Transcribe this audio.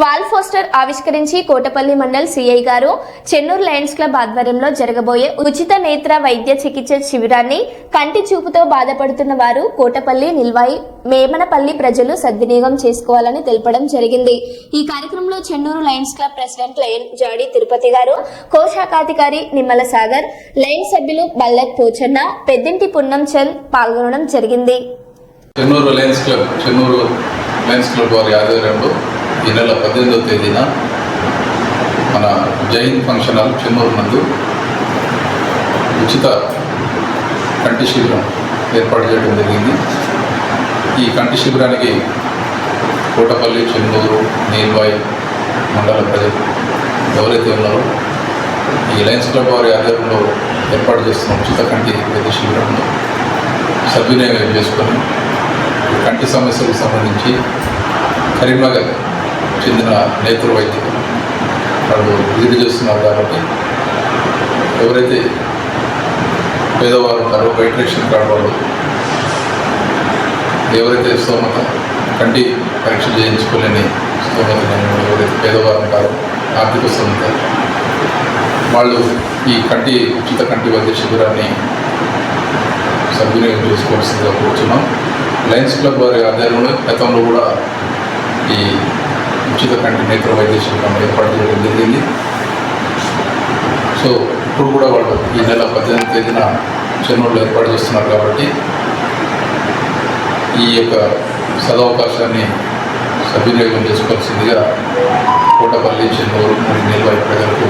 Wall poster ఆవిష్కరించి Kotapalli mandal CI గారు Chennur Lions club ఆధ్వర్యంలో జరగబోయే ఉచిత నేత్ర వైద్య చికిత్స శిబిరాన్ని కంటి చూపుతో బాధపడుతున్న వారు కోటపల్లి నిల్వాయి మేమనపల్లి ప్రజలు సద్వినియోగం చేసుకోవాలని తెలపడం జరిగింది. ఈ కార్యక్రమంలో Chennur Lions Club president Lion Jadi Tirupati గారు కోశాఖాధికారి నిమ్మల సాగర్ లయన్ సభ్యులు బల్లక్ పోచన్న పెద్దింటి పున్నం చంద్ పాల్గొనడం జరిగింది. Chennur Lions Club Chennur Lions Club వారి ఆధ్వర్యంలో ఈ నెల పద్దెనిమిదవ తేదీన మన జైన్ ఫంక్షన్ హాల్ చెన్నూరు నందు ఉచిత కంటి శిబిరం ఏర్పాటు చేయడం జరిగింది. ఈ కంటి శిబిరానికి కోటపల్లి చెన్నూరు నీల్వాయి మండల ప్రజలు ఎవరైతే ఉన్నారో ఈ లయన్స్ క్లబ్ వారి ఆధ్వర్యంలో ఏర్పాటు చేస్తున్న ఉచిత కంటి వైద్య శిబిరంలో సద్వినియోగం చేసుకొని కంటి సమస్యలకు సంబంధించి కరీంనగర్ చెందిన నేత్ర వైద్యులు. వాళ్ళు విజిట్ చేస్తున్నారు కాబట్టి ఎవరైతే పేదవారు ఉంటారో వైట్ రేషన్ కార్డు వాళ్ళు ఎవరైతే స్తోమత కంటి పరీక్ష చేయించుకోలేని స్తోమత ఎవరైతే పేదవారు ఉంటారో ఆర్థిక స్తోమత వాళ్ళు ఈ కంటి ఉచిత కంటి వైద్య శిబిరాన్ని సద్వినియోగం చేసుకోవాల్సిందిగా కోరుతున్నాం లయన్స్ క్లబ్ వారి ఆధ్వర్యంలో గతంలో కూడా ఈ ఉచిత కంటి నేత్ర వైద్య శిబిరం ఏర్పాటు చేయడం జరిగింది. సో ఇప్పుడు కూడా వాళ్ళు ఈ నెల పద్దెనిమిది తేదీన చెన్నూరులో ఏర్పాటు చేస్తున్నారు కాబట్టి ఈ యొక్క సదవకాశాన్ని సద్వినియోగం చేసుకోవాల్సిందిగా కోటపల్లి చెన్నూరు మరియు నిల్వాయి ప్రజలకు